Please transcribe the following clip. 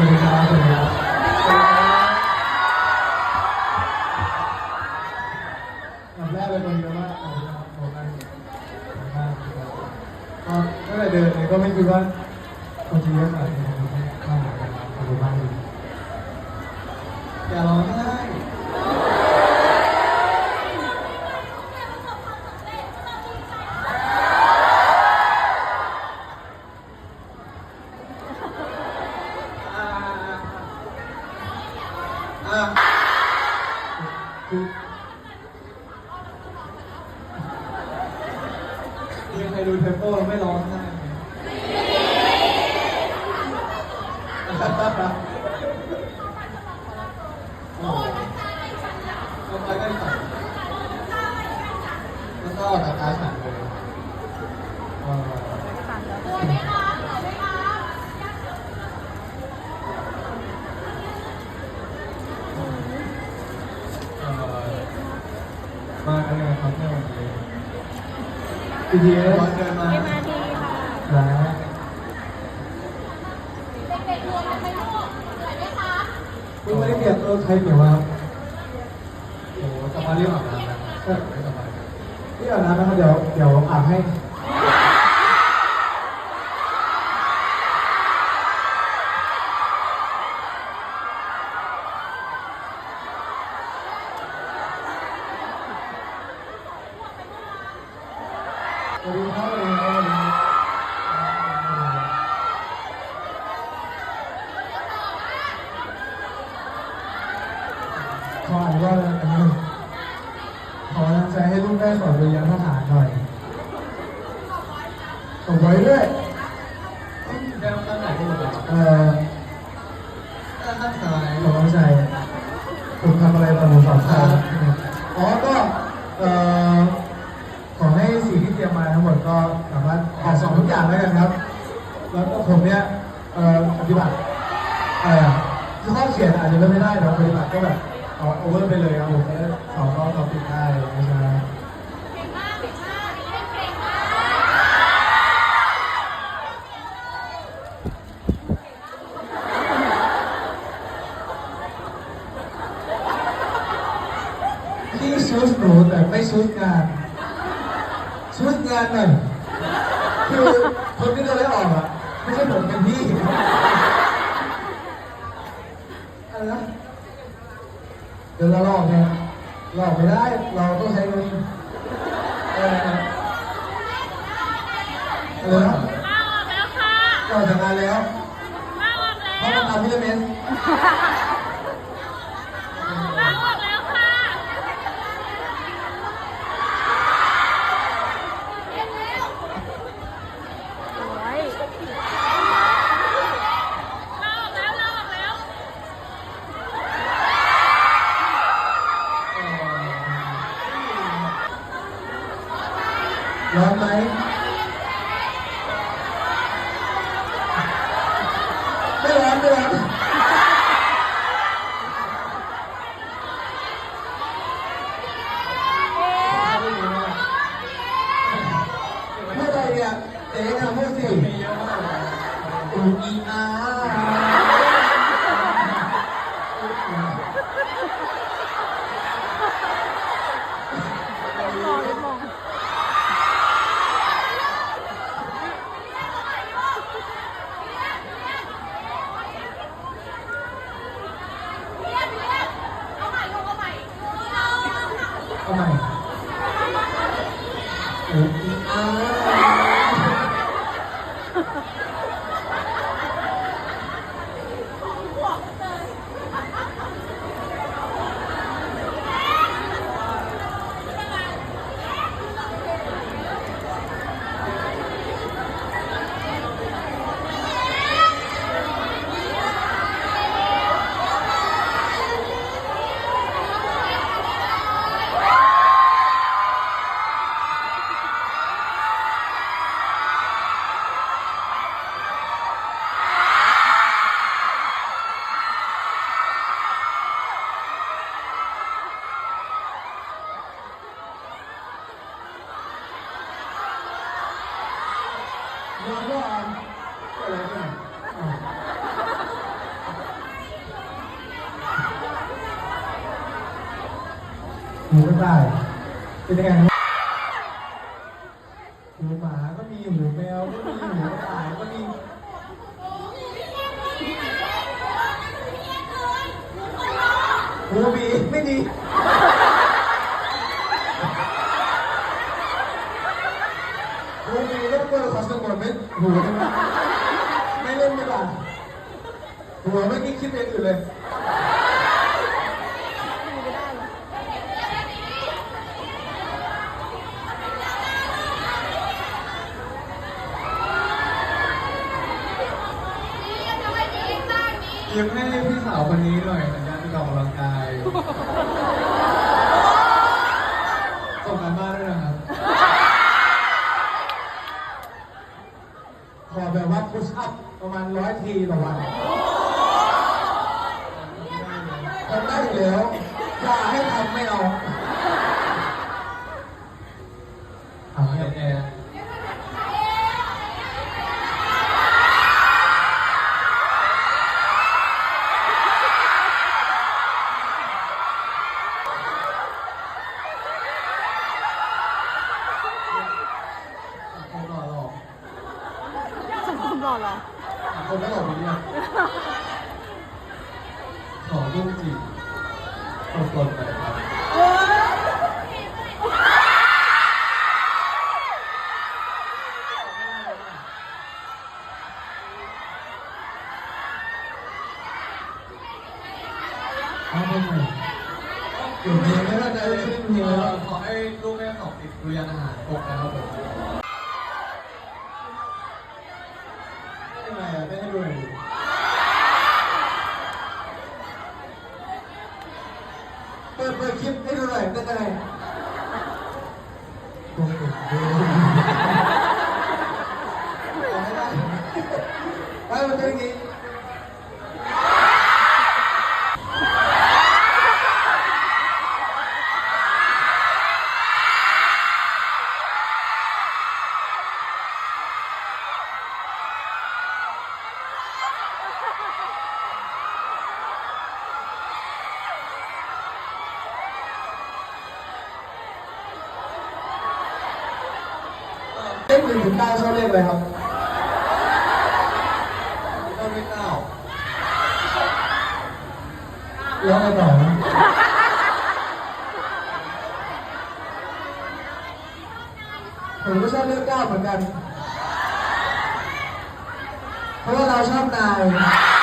วัสดีครับสวัสดีครับอันแรกเลยเป็นแบบว่าโอ้โหนั่นก็ตั้งแต่เดินเนี่ยก็ไม่คิดว่าคนจะเยอะขนาดนี้มากนะครับขอบคุณมากเลยอย่าร้องนะ มากันยังไงครับเนี่ยวันนี้ BTS เดินมามาดีค่ะแล้วเด็กๆรวมกันไหมลูกเหนื่อยไหมคะคุณไม่ได้เปลี่ยนเออใครเปลี่ยวะครับโอ้โหกลับมาเรียกอาบน้ำนะใช่ไม่สบายนี่อาบน้ำนะครับเดี๋ยวเดี๋ยวอาบให้ สวัสดีครับสวัสดีครับสวัสดีครับ ขออนว่าขอกำลังใจให้ลูกแม่สอนเรียนทหารหน่อยส่งไว้ด้วยแก้วตั้งไหนก็หมดแล้วเอ่อ ตั้งข้างซ้าย ขอกำลังใจผมทำอะไรตอนผมสอนครับอ๋อก็เอ่อขอให้สิ่งที่เตรียมมาทั้งหมดก็สามารถออกสอบทุกอย่างแล้วกันครับ แล้วก็ผมเนี่ยเอ่อปฏิบัติอะไรอะคือข้อเขียนอาจจะไม่ได้แต่ปฏิบัติก็แบบเอาโอเวอร์ไปเลยครับผมก็สอบก็สอบติดได้ไม่ใช่เก่งมากเก่งมากเล่นเก่งมากพี่ชูสหนูแต่ไม่ชูสงานชูสงานหน่อยคือคนที่โดนไล่ออกอะ ไม่ใช่ผมเป็นพี่อะไรนะเดี๋ยวเราหลอกไงหลอกไม่ได้ เราต้องใช้เงินเอออะไรนะมาออกแล้วค่ะเราจากงานแล้วมาออกเพราะแล้มาวทำที่เมน มาออกแล้วค่ะสวยมาออกแล้วมาออกแล้ว ร้อนไหมไม่ร้อนไม่ร้อนไม่ได้เนี่ยเจ๊ทำให้สิมีเยอะมากเลยอูอีอาเอาใหม่อูอีอาร้อนก่อนเกิดอะไรขึ้นอะ หูกระต่ายเป็นยังไงหูหมาก็มีหูแมวก็มีหูกระต่ายก็มีหูหมีไม่ดีหูหมีรบกวนขอสงวนไม่หูได้ไหมไม่เล่นดีกว่าหัวไม่คิดคิดเองอื่นเลย ยิ้มให้พี่สาวคนนี้หน่อยสัญญาณที่ออกกำลังกายส่งกันบ้านด้วยนะครับ ขอแบบว่าพุชอัพประมาณร้อยทีต่อวันทำได้อยู่แล้วอย่าให้ทำไม่เอาเอา แอ เนี่ย ร์แอร์ คนหล่อหล่อ สังคมหล่อเหรอ คนไม่หล่อคนนี้ขอรูปจีบสดๆไปครับเอาไปไหนอยู่เพลงไม่ได้เลงเอ่แล้วอขอให้ลูกแม่สอบติดดุริยางค์อาหารตกนะครับผม ยังไงอะไม่ให้ดูหน่อยดิเปิดเปิดคลิปให้ดูหน่อยเป็นยังไงโอ้โหเอาไม่ได้ไปมันเเลขหนึ่งถึงเก้าชอบเลขอะไรครับก็ไม่เก้าแล้วไรต่อนะผมก็ชอบเลขเก้าเหมือนกัน เพราะว่าเราชอบนาย